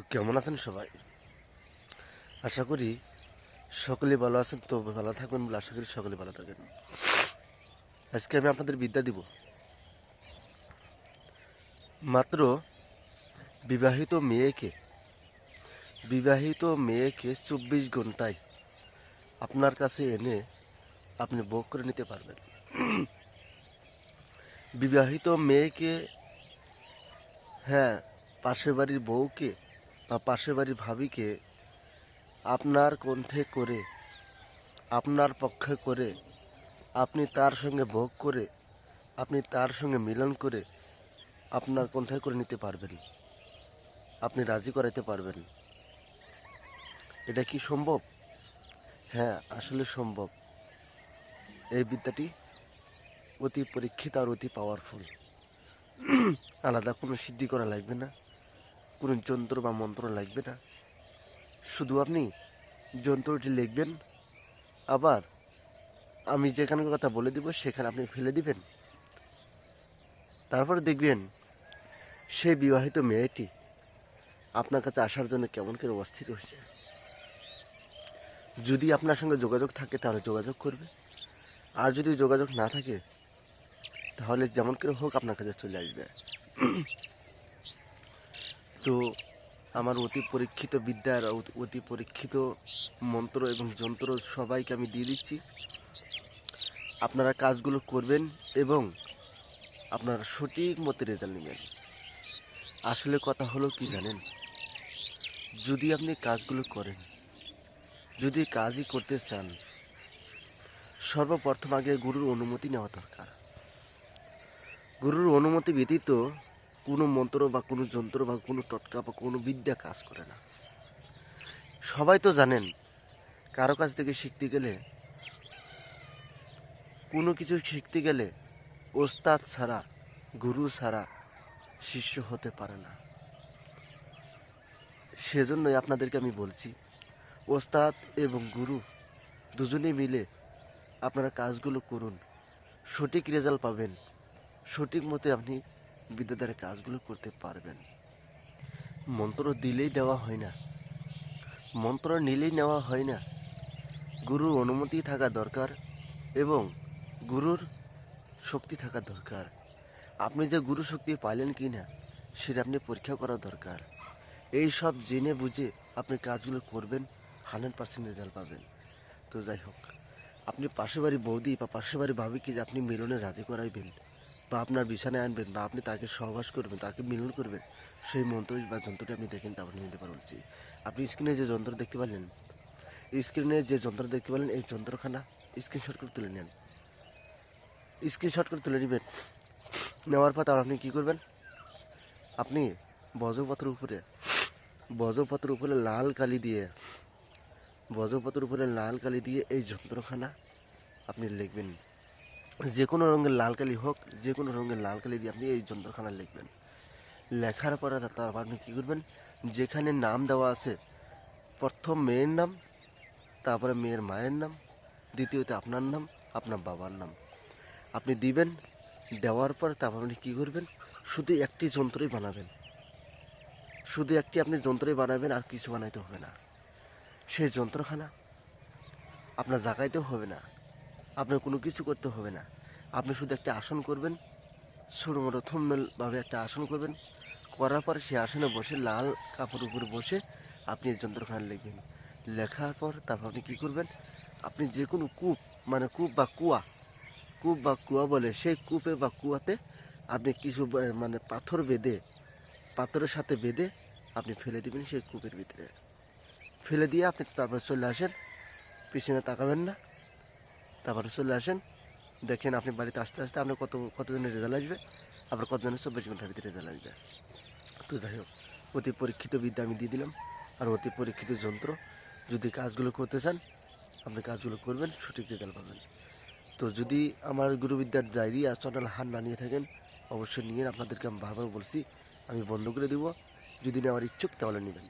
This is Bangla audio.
তো কেমন আছেন সবাই? আশা করি সকলে ভালো আছেন, তো ভালো থাকবেন বলে আশা করি সকলে ভালো থাকেন। আজকে আমি আপনাদের বিদ্যা দিব। মাত্র বিবাহিত মেয়েকে বিবাহিত মেয়েকে চব্বিশ ঘন্টায় আপনার কাছে এনে আপনি ভোগ করে নিতে পারবেন। বিবাহিত মেয়েকে হ্যাঁ পাশের বাড়ির বউকে বা পাশের বাড়ির ভাবিকে আপনার কণ্ঠে করে, আপনার পক্ষে করে, আপনি তার সঙ্গে ভোগ করে, আপনি তার সঙ্গে মিলন করে আপনার কণ্ঠে করে নিতে পারবেন। আপনি রাজি করাইতে পারবেন। এটা কি সম্ভব? হ্যাঁ আসলে সম্ভব। এই বিদ্যাটি অতি পরীক্ষিত আর অতি পাওয়ারফুল আলাদা কোনো সিদ্ধি করা লাগবে না। কোনো যন্ত্র বা মন্ত্র লাগবে না। শুধু আপনি যন্ত্রটি লিখবেন। আবার আমি যেখানে কথা বলে দিব, সেখানে আপনি ফেলে দিবেন। তারপরে দেখবেন সেই বিবাহিত মেয়েটি আপনার কাছে আসার জন্য কেমন করে অস্থির হয়েছে। যদি আপনার সঙ্গে যোগাযোগ থাকে, তাহলে যোগাযোগ করবে। আর যদি যোগাযোগ না থাকে, তাহলে যেমন করে হোক আপনার কাছে চলে আসবে। তো আমার অতি পরীক্ষিত বিদ্যার অতি- পরীক্ষিত মন্ত্র এবং যন্ত্র সবাইকে আমি দিয়ে দিচ্ছি। আপনারা কাজগুলো করবেন এবং আপনারা সঠিক মতো রেজাল্ট নেবেন। আসলে কথা হলো কি জানেন? যদি আপনি কাজগুলো করেন, যদি কাজই করতে চান, সর্বপ্রথম আগে গুরুর অনুমতি নেওয়া দরকার। গুরুর অনুমতি ব্যতীত কোনো মন্ত্র বা কোনো যন্ত্র বা কোনো টটকা বা কোনো বিদ্যা কাজ করে না। সবাই তো জানেন, কারও কাছ থেকে শিখতে গেলে, কোনো কিছু শিখতে গেলে ওস্তাদ ছাড়া, গুরু ছাড়া শিষ্য হতে পারে না। সেজন্যই আপনাদেরকে আমি বলছি, ওস্তাদ এবং গুরু দুজনে মিলে আপনারা কাজগুলো করুন, সঠিক রেজাল্ট পাবেন, সঠিক মতে আপনি বিদ্যাধারে কাজগুলো করতে পারবেন। মন্ত্র দিলেই দেওয়া হয় না। মন্ত্র নিলেই নেওয়া হয় না। গুরুর অনুমতি থাকা দরকার এবং গুরুর শক্তি থাকা দরকার। আপনি যে গুরু শক্তি পাইলেন কি না, সেটা আপনি পরীক্ষা করা দরকার। এই সব জেনে বুঝে আপনি কাজগুলো করবেন, হান্ড্রেড পার্সেন্ট রেজাল্ট পাবেন। তো যাই হোক, আপনি পাশের বাড়ি বৌদি বা পাশের বাড়ি ভাবিকে যে আপনি মিলনে রাজি করাইবেন বা আপনার বিছানায় আনবেন বা আপনি তাকে সহবাস করবেন, তাকে মিলন করবেন, সেই মন্ত্র বা যন্ত্রটি আপনি দেখেন তা আপনি নিতে পারব বলছি আপনি স্ক্রিনে যে যন্ত্র দেখতে পারলেন স্ক্রিনে যে যন্ত্র দেখতে পারলেন, এই যন্ত্রখানা স্ক্রিনশট করে তুলে নেন। স্ক্রিনশট করে তুলে নেবেন। নেওয়ার পর তারপর আপনি কী করবেন? আপনি বজ্রপত্রের উপরে বজ্রপত্রের উপরে লাল কালি দিয়ে বজ্রপত্রের উপরে লাল কালি দিয়ে এই যন্ত্রখানা আপনি লিখবেন। যে কোনো রঙের লাল কালি হোক যে কোনো রঙের লাল কালি দিয়ে আপনি এই যন্ত্রখানা লিখবেন। লেখার পরে তারপর আপনি কী করবেন? যেখানে নাম দেওয়া আছে, প্রথম মেয়ের নাম, তারপরে মেয়ের মায়ের নাম, দ্বিতীয়তে আপনার নাম, আপনার বাবার নাম। আপনি দিবেন, দেওয়ার পর তারপর আপনি কী করবেন? শুধু একটি যন্ত্রই বানাবেন। শুধু একটি আপনি যন্ত্রই বানাবেন, আর কিছু বানাইতে হবে না। সেই যন্ত্রখানা আপনার জাগাইতেও হবে না। আপনার কোনো কিছু করতে হবে না। আপনি শুধু একটা আসন করবেন ছোটো মোটো থুমনেলভাবে একটা আসন করবেন। করার পর সে আসনে বসে লাল কাপড় উপরে বসে আপনি যন্ত্রখানা লিখবেন। লেখার পর তারপর আপনি কী করবেন? আপনি যে কোনো কূপ মানে কূপ বা কুয়া, কূপ বা কুয়া বলে সেই কূপে বা কুয়াতে আপনি কিছু মানে পাথর বেঁধে, পাথরের সাথে বেঁধে আপনি ফেলে দিবেন সেই কূপের ভিতরে। ফেলে দিয়ে আপনি তারপর চলে আসেন, পিছনে তাকাবেন না। তারপরে চলে আসেন। দেখেন আপনি বাড়িতে আসতে আসতে আপনার কত, কতজনের রেজাল্ট আসবে, আবার কতজনের চব্বিশ ঘণ্টার ভিতরে রেজাল্ট আসবে। তো যাই হোক, অতি পরীক্ষিত বিদ্যা আমি দিয়ে দিলাম। আর অতি পরীক্ষিত যন্ত্র, যদি কাজগুলো করতে চান, আপনি কাজগুলো করবেন, সঠিক রেজাল্ট পাবেন। তো যদি আমার গুরুবিদ্যার ডায়েরি আর চ্যানেল হার না নিয়ে থাকেন, অবশ্যই নিয়ে আপনাদেরকে আমি বারবার বলছি, আমি বন্ধ করে দেবো। যদি নেওয়ার ইচ্ছুক, তাহলে নেবেন।